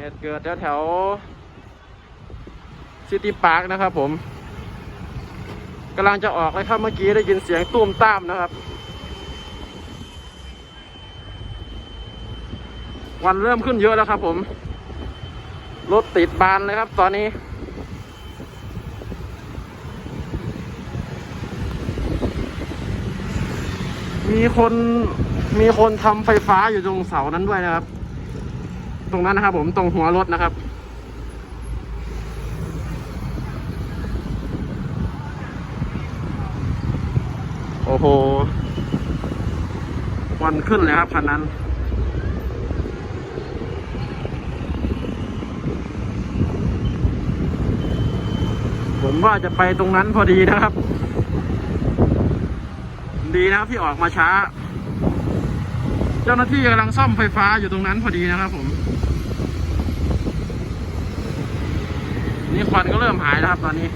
เหตุเกิดแถวแถวซิตี้พาร์คนะครับผมกำลังจะออกเลยครับเมื่อกี้ได้ยินเสียงตุ้มตามนะครับ วันเริ่มขึ้นเยอะแล้วครับผม รถติดบานเลยครับตอนนี้ มีคนมีคนทำไฟฟ้าอยู่ตรงเสานั้นด้วยนะครับ ตรงนั้นนะครับ ผมตรงหัวรถนะครับ โอ้โหควันขึ้นเลยครับคันนั้นผมว่าจะไปตรงนั้นพอดีนะครับ ดีนะครับที่ออกมาช้า จ้าหน้าที่กำลังซ่อมไฟฟ้าอยู่ตรงนั้นพอดีนะครับผม นี่ควันก็เริ่มหายแล้วครับตอนนี้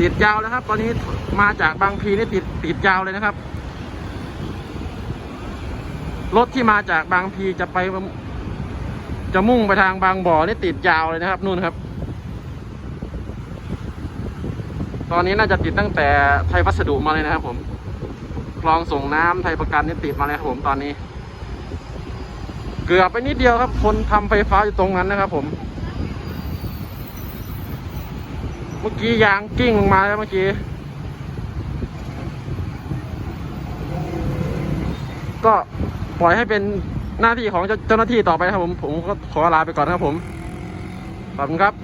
ติดยาวแล้วครับ ตอนนี้มาจากบางพีนี่ติดติดยาวเลยนะครับ รถที่มาจากบางพีจะไป จะมุ่งไปทางบางบ่อนี่ติดยาวเลยนะครับนู่นครับ ตอนนี้น่าจะติดตั้งแต่ไทยวัสดุมาเลยนะครับ ผมคลองส่งน้ำไทยประกันนี่ติดมาเลยครับผมตอนนี้ เกือบไปนิดเดียวครับ คนทำไฟฟ้าอยู่ตรงนั้นนะครับ ผม เมื่อกี้ยางกิ้งลงมาแล้วเมื่อกี้ก็ปล่อยให้เป็นหน้าที่ของเจ้าหน้าที่ต่อไปครับผม ผมก็ขอลาไปก่อนนะครับผม ขอบคุณครับ